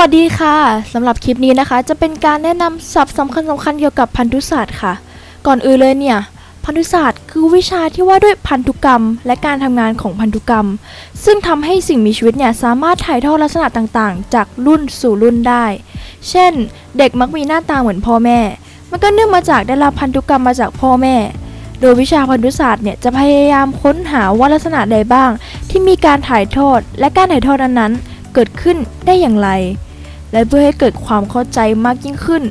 วัสดีค่ะสำหรับคลิปนี้นะคะ จะเป็นการแนะนำศัพท์สำคัญสำคัญเกี่ยวกับพันธุศาสตร์ค่ะ ก่อนอื่นเลยเนี่ย พันธุศาสตร์คือวิชาที่ว่าด้วยพันธุกรรม และการทำงานของพันธุกรรม ซึ่งทำให้สิ่งมีชีวิตเนี่ยสามารถถ่ายทอดลักษณะต่างๆ จากรุ่นสู่รุ่นได้ เช่น เด็กมักมีหน้าตาเหมือนพ่อแม่ มันก็เนื่องมาจากได้รับพันธุกรรมมาจากพ่อแม่ โดยวิชาพันธุศาสตร์เนี่ยจะพยายามค้นหาว่าลักษณะใดบ้าง ที่มีการถ่ายทอดและการถ่ายทอดนั้นๆเกิดขึ้นได้อย่างไร และเพื่อให้เกิดความเข้าใจมากยิ่งขึ้น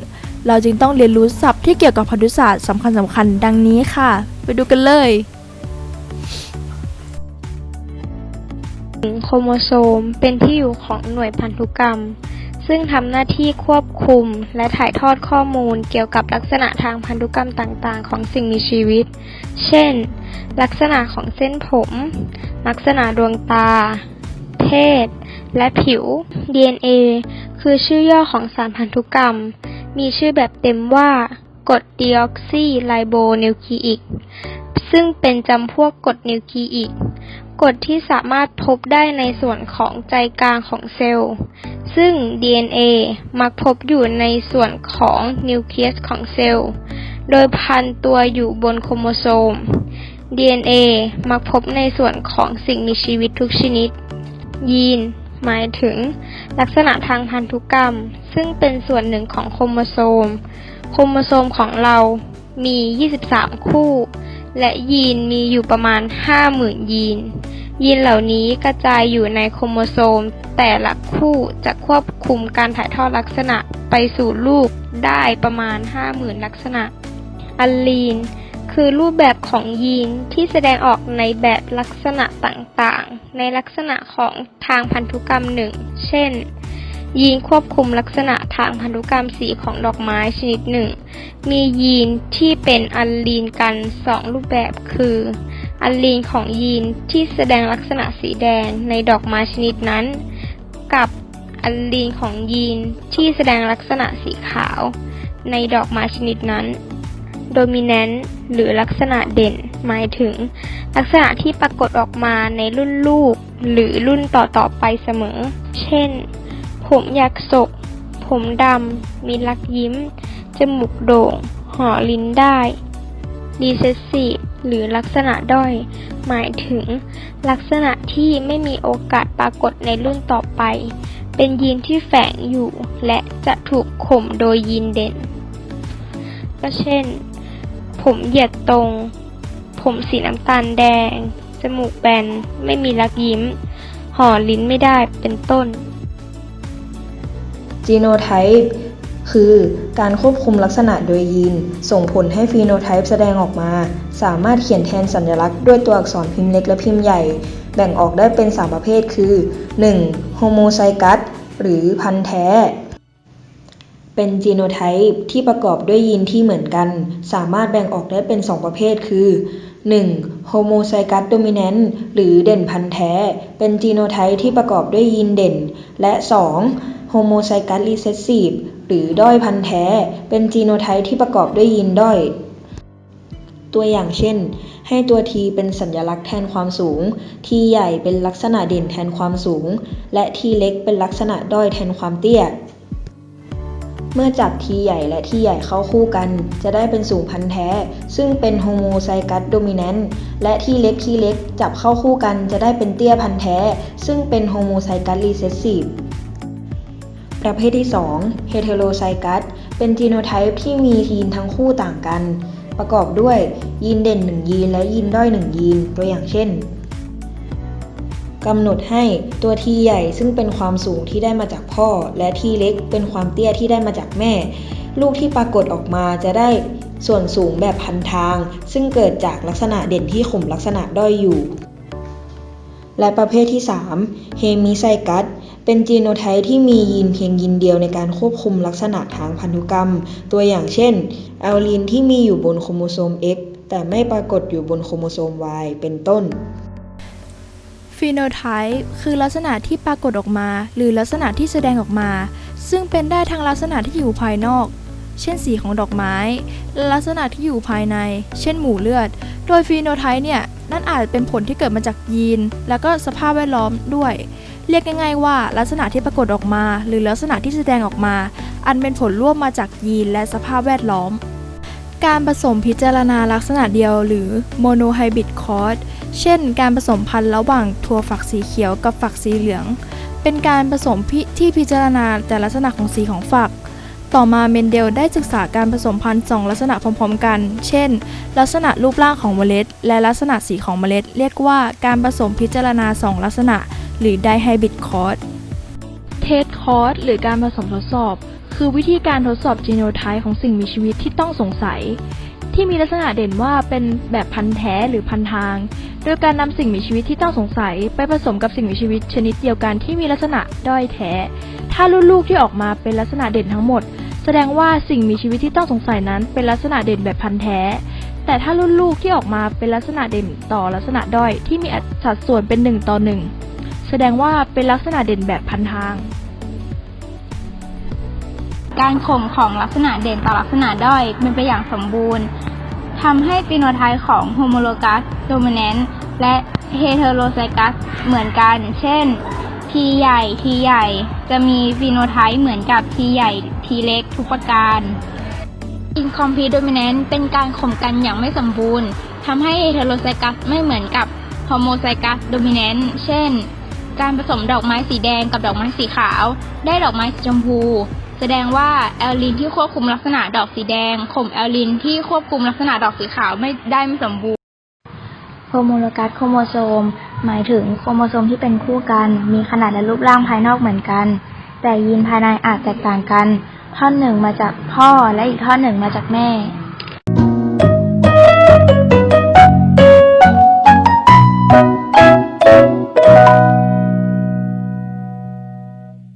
เราจึงต้องเรียนรู้ศัพท์ที่เกี่ยวกับพันธุศาสตร์สำคัญสำคัญดังนี้ค่ะ ไปดูกันเลย โครโมโซมเป็นที่อยู่ของหน่วยพันธุกรรม ซึ่งทำหน้าที่ควบคุม และถ่ายทอดข้อมูลเกี่ยวกับลักษณะทางพันธุกรรมต่างๆ ของสิ่งมีชีวิต เช่น ลักษณะของเส้นผม ลักษณะดวงตา เพศ และผิว DNA คือชื่อย่อของสารพันธุกรรม มีชื่อแบบเต็มว่ากรดดีออกซีไรโบนิวคลีอิก ซึ่งเป็นจำพวกกรดนิวคลีอิกกรดที่สามารถพบได้ในส่วนของใจกลางของเซลล์ ซึ่ง DNA มักพบอยู่ในส่วนของนิวเคลียสของเซลล์ โดยพันตัวอยู่บนโครโมโซม DNA มักพบในส่วนของสิ่งมีชีวิตทุกชนิด ยีน หมายถึง ลักษณะทางพันธุกรรม ซึ่งเป็นส่วนหนึ่งของโครโมโซม โครโมโซมของเรามี 23 คู่ และยีนมีอยู่ประมาณ 50,000 ยีน ยีนเหล่านี้กระจายอยู่ในโครโมโซม แต่ละคู่จะควบคุมการถ่ายทอดลักษณะไปสู่ลูกได้ประมาณ 50,000 ลักษณะ อัลลีน คือรูปแบบของยีนที่แสดงออกในแบบลักษณะต่างๆ ในลักษณะของทางพันธุกรรมหนึ่ง เช่น ยีนควบคุมลักษณะทางพันธุกรรมสีของดอกไม้ชนิดหนึ่ง มียีนที่เป็นอัลลีนกันสองรูปแบบคือ อัลลีนของยีนที่แสดงลักษณะสีแดงในดอกไม้ชนิดนั้น กับอัลลีนของยีนที่แสดงลักษณะสีขาว ในดอกไม้ชนิดนั้น โดมิเนนต์หรือลักษณะเด่น หมายถึง ลักษณะที่ปรากฏออกมาในรุ่นลูก หรือรุ่นต่อๆไปเสมอ เช่น ผมยักศก ผมดำ มีลักยิ้ม จมูกโด่ง ห่อลิ้นได้ recessive หรือลักษณะด้อย หมายถึง ลักษณะที่ไม่มีโอกาสปรากฏในรุ่นต่อไป เป็นยีนที่แฝงอยู่ และจะถูกข่มโดยยีนเด่น ก็เช่น ผมเหยียดตรง ผมสีน้ำตาลแดง จมูกแบน ไม่มีลักยิ้ม ห่อลิ้นไม่ได้ เป็นต้น จีโนไทป์คือการควบคุมลักษณะโดยยีน ส่งผลให้ฟีโนไทป์แสดงออกมา สามารถเขียนแทนสัญลักษณ์ด้วยตัวอักษรพิมพ์เล็กและพิมพ์ใหญ่ แบ่งออกได้เป็น 3 ประเภทคือ 1. โฮโมไซกัสหรือพันธุ์แท้ เป็นจีโนไทป์ที่ประกอบด้วยยีนที่เหมือนกัน สามารถแบ่งออกได้เป็น 2 ประเภท คือ 1. โฮโมไซกัสโดมิเนนต์หรือเด่นพันธุ์แท้ เป็นจีโนไทป์ที่ประกอบด้วยยีนเด่น และ 2. โฮโมไซกัสรีเซสซีฟหรือด้อยพันธุ์แท้ เป็นจีโนไทป์ที่ประกอบด้วยยีนด้อย ตัวอย่างเช่น ให้ตัว T เป็นสัญลักษณ์แทนความสูง T ใหญ่เป็นลักษณะเด่นแทนความสูง และ T เล็กเป็นลักษณะด้อยแทนความเตี้ย เมื่อจับ T ใหญ่และ T ใหญ่เข้าคู่กัน จะได้เป็นสูงพันธุ์แท้ ซึ่งเป็นโฮโมไซกัสโดมิเนนต์และ T เล็ก T เล็กจับเข้าคู่กันจะได้เป็นเตี้ยพันธุ์แท้ ซึ่งเป็นโฮโมไซกัสรีเซสซีฟประเภทที่2 heterozygus เป็นจีโนไทป์ที่มียีนทั้งคู่ต่างกัน ประกอบด้วยยีนเด่น 1 ยีนและยีนด้อย 1 ยีน ตัวอย่างเช่น กำหนดให้ตัวทีใหญ่ซึ่งเป็นความสูงที่ได้มาจากพ่อ และทีเล็กเป็นความเตี้ยที่ได้มาจากแม่ ลูกที่ปรากฏออกมาจะได้ส่วนสูงแบบพันทาง ซึ่งเกิดจากลักษณะเด่นที่ข่มลักษณะด้อยอยู่ และประเภทที่ 3 เฮมิไซกัสเป็นจีโนไทป์ที่มียีนเพียงยีนเดียวในการควบคุมลักษณะทางพันธุกรรม ตัวอย่างเช่นแอลลีนที่มีอยู่บนโครโมโซม X แต่ไม่ปรากฏอยู่บนโครโมโซม Y เป็นต้น ฟีโนไทป์คือลักษณะที่ปรากฏออกมา หรือลักษณะที่แสดงออกมา ซึ่งเป็นได้ทั้งลักษณะที่อยู่ภายนอก เช่นสีของดอกไม้และลักษณะที่อยู่ภายใน เช่นหมู่เลือด โดยฟีโนไทป์เนี่ยนั่นอาจเป็นผลที่เกิดมาจากยีน แล้วก็สภาพแวดล้อมด้วย เรียกง่ายๆว่าลักษณะที่ปรากฏออกมา หรือลักษณะที่แสดงออกมา อันเป็นผลร่วมมาจากยีนและสภาพแวดล้อม การผสมพิจารณาลักษณะเดียวหรือ monohybrid cross เช่น การผสมพันธุ์ระหว่างถั่วฝักสีเขียวกับฝักสีเหลือง เป็นการผสมพิที่พิจารณาแต่ลักษณะของสีของฝัก ต่อมาเมนเดลได้ศึกษาการผสมพันธุ์สองลักษณะพร้อมๆกัน เช่น ลักษณะรูปร่างของเมล็ด และลักษณะสีของเมล็ด เรียกว่าการผสมพิจารณาสองลักษณะ หรือ dihybrid cross เทสคอร์สหรือการผสมทดสอบ คือวิธีการทดสอบจีโนไทป์ของสิ่งมีชีวิตที่ต้องสงสัยที่มีลักษณะเด่นว่าเป็นแบบพันธุ์แท้หรือพันธุ์ทาง โดยการนำสิ่งมีชีวิตที่ต้องสงสัย ไปผสมกับสิ่งมีชีวิตชนิดเดียวกันที่มีลักษณะด้อยแท้ ถ้ารุ่นลูกที่ออกมาเป็นลักษณะเด่นทั้งหมด แสดงว่าสิ่งมีชีวิตที่ต้องสงสัยนั้นเป็นลักษณะเด่นแบบพันธุ์แท้ แต่ถ้ารุ่นลูกที่ออกมาเป็นลักษณะเด่นต่อลักษณะด้อยที่มีสัดส่วนเป็นหนึ่งต่อหนึ่งแสดงว่าเป็นลักษณะเด่นแบบพันทางการข่มของลักษณะเด่นต่อลักษณะด้อยเป็นไปอย่างสมบูรณ์ ทำให้ฟีโนไทป์ของโฮโมโลกัสโดมิเนนต์และเฮเทโรไซกัสเหมือนกัน เช่น T ใหญ่ T ใหญ่ จะมีฟีโนไทป์เหมือนกับ T ใหญ่ T เล็กทุกประการ Incomplete Dominant เป็นการข่มกันอย่างไม่สมบูรณ์ทำให้เฮเทโรไซกัสไม่เหมือนกับ Homozygous Dominant เช่น การผสมดอกไม้สีแดงกับดอกไม้สีขาว ได้ดอกไม้สีชมพู แสดงว่าแอลลินที่ควบคุมลักษณะดอกสีแดงข่มแอลลินที่ควบคุมลักษณะดอกสีขาวไม่ได้ไม่สมบูรณ์โฮโมโลกัสโครโมโซม หมายถึงโครโมโซมที่เป็นคู่กัน มีขนาดและรูปร่างภายนอกเหมือนกัน แต่ยีนภายในอาจแตกต่างกัน ท่อนหนึ่งมาจากพ่อและอีกท่อนหนึ่งมาจากแม่